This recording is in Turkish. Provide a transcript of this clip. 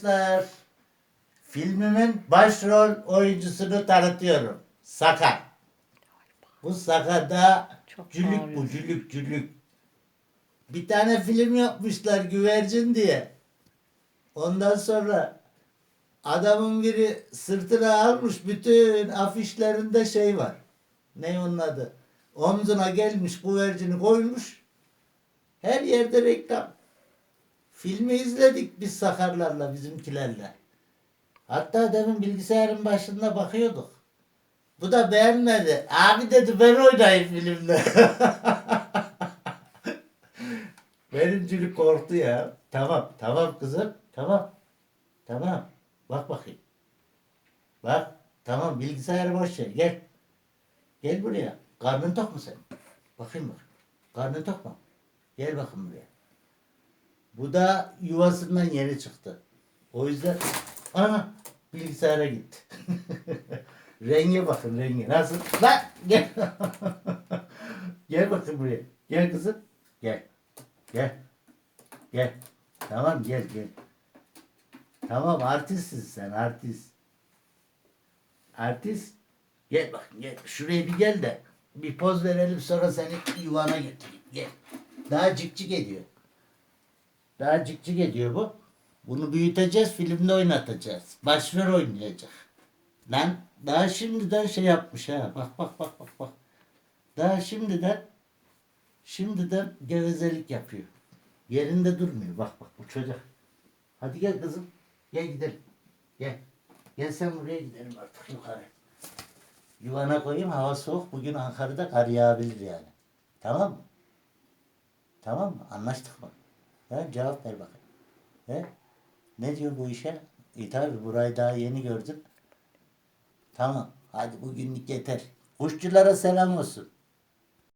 Arkadaşlar filmimin başrol oyuncusunu tanıtıyorum. Sakar. Bu Sakar'da Çok cülük bu cülük cülük. Bir tane film yapmışlar güvercin diye. Ondan sonra adamın biri sırtına almış bütün afişlerinde şey var. Ne onun adı? Omzuna gelmiş güvercini koymuş. Her yerde reklam. Filmi izledik biz Sakarlarla bizimkilerle. Hatta demin bilgisayarın başında bakıyorduk. Bu da beğenmedi. Abi dedi ben oynayayım filmde. Benim çocuk korktu ya. Tamam tamam kızım tamam. Tamam. Bak bakayım. Bak. Tamam bilgisayarı boş ver. Gel. Gel buraya. Karnın tok mu senin? Bakayım bak. Karnın tok mu? Gel bakayım buraya. Bu da yuvasından yeni çıktı. O yüzden ana bilgisayara gitti. Renge bakın rengi. Nasıl? Lan gel. gel bakın buraya. Gel kızım. Gel. Gel. Gel. Tamam gel gel. Tamam artistsin sen artist. Artist. Gel bak gel. Şuraya bir gel de bir poz verelim sonra seni yuvana götüreyim. Gel. Daha cik cik ediyor. Daha cik cik ediyor bu. Bunu büyüteceğiz, filmde oynatacağız. Başrol oynayacak. Lan daha şimdiden şey yapmış ha. Bak bak bak bak bak. Daha şimdiden şimdiden gevezelik yapıyor. Yerinde durmuyor. Bak bak bu çocuk. Hadi gel kızım. Gel gidelim. Gel. Gel sen buraya gidelim artık yukarı. Yuvana koyayım hava soğuk. Bugün Ankara'da kar yağabilir yani. Tamam mı? Tamam mı? Anlaştık mı? Ha, cevap ver bakayım. He? Ne diyor bu işe? İyi tabi burayı daha yeni gördün. Tamam. Hadi bugünlük yeter. Kuşçulara selam olsun.